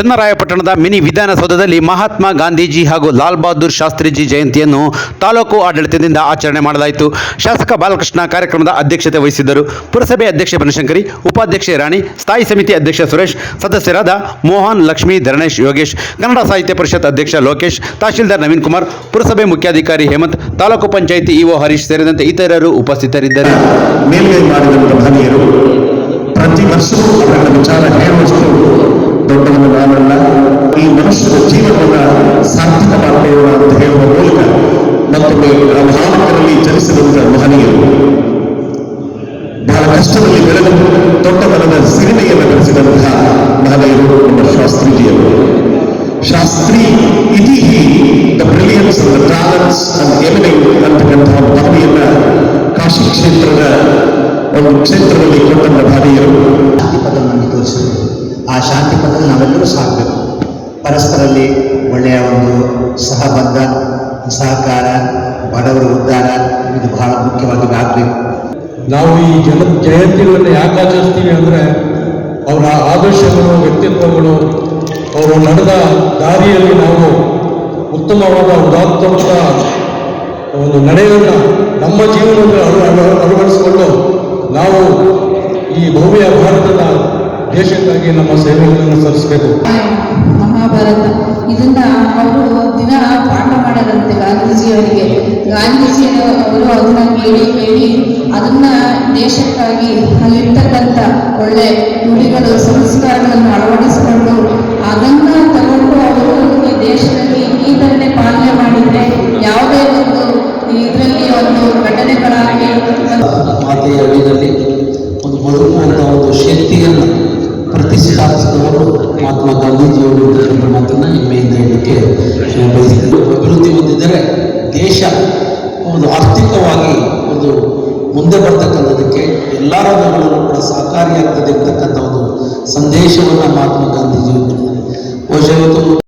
ಚನ್ನರಾಯಪಟ್ಟಣದ mini ವಿಧಾನಸೌಧದಲ್ಲಿ ಮಹಾತ್ಮ ಗಾಂಧೀಜಿ ಹಾಗೂ ಲಾಲ್ ಬಹದ್ದೂರ್ ಶಾಸ್ತ್ರಿಜಿ ಜಯಂತಿಯನ್ನು ತಾಲೂಕು ಆಡಳಿತದಿಂದ ಆಚರಣೆ ಮಾಡಲಾಯಿತು. ಶಾಸಕ ಬಾಲಕೃಷ್ಣ ಕಾರ್ಯಕ್ರಮದ ಅಧ್ಯಕ್ಷತೆ ವಹಿಸಿದ್ದರು. ಪುರಸಭೆ ಅಧ್ಯಕ್ಷೆ ಬನಶಂಕರಿ, ಉಪಾಧ್ಯಕ್ಷೆ ರಾಣಿ, ಸ್ಥಾಯಿ ಸಮಿತಿ ಅಧ್ಯಕ್ಷ ಸುರೇಶ್, ಸದಸ್ಯರಾದ ಮೋಹನ್, ಲಕ್ಷ್ಮೀ, ಧರಣೇಶ್, ಯೋಗೇಶ್, ಕನ್ನಡ ಸಾಹಿತ್ಯ ಪರಿಷತ್ ಅಧ್ಯಕ್ಷ ಲೋಕೇಶ್, ತಹಶೀಲ್ದಾರ್ ನವೀನ್ ಕುಮಾರ್, ಪುರಸಭೆ ಮುಖ್ಯಾಧಿಕಾರಿ ಹೇಮಂತ್, ತಾಲೂಕು ಪಂಚಾಯಿತಿ ಇಒ ಹರೀಶ್ ಸೇರಿದಂತೆ ಇತರರು ಉಪಸ್ಥಿತರಿದ್ದರು. ಈ ಮನುಷ್ಯರ ಜೀವನವನ್ನ ಸಾರ್ಥಕವಾಗಬೇಡ ಅಂತ ಹೇಳುವ ಮೂಲಕ ಮತ್ತೊಮ್ಮೆ ಆ ಜನಿಸಿದಂತ ಮಹನೀಯರು. ಬಹಳ ಕಷ್ಟದಲ್ಲಿ ಬೆಳೆದು ದೊಡ್ಡತನದ ಸಿರಿಮೆಯನ್ನು ಬೆಳೆಸಿದಂತಹ ಮಹನೀಯರು ನಮ್ಮ ಶಾಸ್ತ್ರೀಜಿಯವರು. ಶಾಸ್ತ್ರಿ ಇತಿ the brilliance the talents and ಎಮಿನಿಂಗ್ ಅಂತಕ್ಕಂತಹ ಪದವಿಯನ್ನ ಕಾಶಿ ಕ್ಷೇತ್ರದ ಒಂದು ಕ್ಷೇತ್ರದಲ್ಲಿ ಕೊಟ್ಟಂತ ನಮಗೆ ತೋರಿಸಿದ್ರು. ಆ ಶಾಂತಿ ಪಡೆದು ನಾವೆಲ್ಲರೂ ಸಾಕಬೇಕು. ಪರಸ್ಪರಲ್ಲಿ ಒಳ್ಳೆಯ ಒಂದು ಸಹಬದ್ಧ ಸಹಕಾರ, ಬಡವರ ಉದ್ಧಾರ ಇದು ಬಹಳ ಮುಖ್ಯವಾಗಿ ಆಗಬೇಕು. ನಾವು ಈ ಜನ ಜಯಂತಿಗಳನ್ನು ಯಾಕೆ ಆಚರಿಸ್ತೀವಿ ಅಂದರೆ ಅವರ ಆದರ್ಶಗಳು, ವ್ಯಕ್ತಿತ್ವಗಳು, ಅವರು ನಡೆದ ದಾರಿಯಲ್ಲಿ ನಾವು ಉತ್ತಮವಾದ, ಉದಾತ್ತವಾದ ಒಂದು ನಡೆಯನ್ನು ನಮ್ಮ ಜೀವನದಲ್ಲಿ ಅಳ, ಅಳ- ಅಳವಡಿಸಿಕೊಂಡು ನಾವು ಈ ಭವ್ಯ ಭಾರತದ ದೇಶಕ್ಕಾಗಿ ನಮ್ಮ ಸೇವೆಗಳನ್ನು ಸಲ್ಲಿಸಬೇಕು. ಮಹಾಭಾರತ. ಇದನ್ನ ಅವರು ದಿನ ಪಾಠ ಮಾಡೋದಂತೆ ಗಾಂಧೀಜಿಯವರಿಗೆ. ಗಾಂಧೀಜಿ ಅವರು ಅದನ್ನ ಕೇಳಿ ಕೇಳಿ ಅದನ್ನ ದೇಶಕ್ಕಾಗಿ ಅಲ್ಲಿರ್ತಕ್ಕಂಥ ಒಳ್ಳೆ ನುಡಿಗಳು ಸಂಸ್ಕಾರಗಳನ್ನು ಅಳವಡಿಸಿಕೊಂಡು ಅದನ್ನ ತಗೊಂಡು ಅವರು ಈ ದೇಶದಲ್ಲಿ ಈ ಥರನೇ ಪಾಲನೆ ಮಾಡಿದ್ರೆ ಯಾವುದೇ ಒಂದು ಇದರಲ್ಲಿ ಒಂದು ಘಟನೆಗಳಾಗಿ ಮಾತೆಯ ಅಡಿಯಲ್ಲಿ ಒಂದು ಒಂದು ಶಕ್ತಿಯನ್ನು ಪ್ರತಿಷ್ಠಾಪಿಸಿದವರು ಮಹಾತ್ಮ ಗಾಂಧೀಜಿಯವರು ಎಂಬ ಮಾತನ್ನು ಹೆಮ್ಮೆಯಿಂದ ಹೇಳಲಿಕ್ಕೆ ಬಯಸ್ತೇನೆ ಅಭಿವೃದ್ಧಿ ಹೊಂದಿದರೆ ದೇಶ ಒಂದು ಆರ್ಥಿಕವಾಗಿ ಒಂದು ಮುಂದೆ ಬರ್ತಕ್ಕಂಥದಕ್ಕೆ ಎಲ್ಲ ರಂಗಗಳಲ್ಲೂ ಕೂಡ ಸಹಕಾರಿಯಾಗ್ತದೆ ಅಂತಕ್ಕಂಥ ಒಂದು ಸಂದೇಶವನ್ನು ಮಹಾತ್ಮ ಗಾಂಧೀಜಿಯವರು ಬಹುಶಃ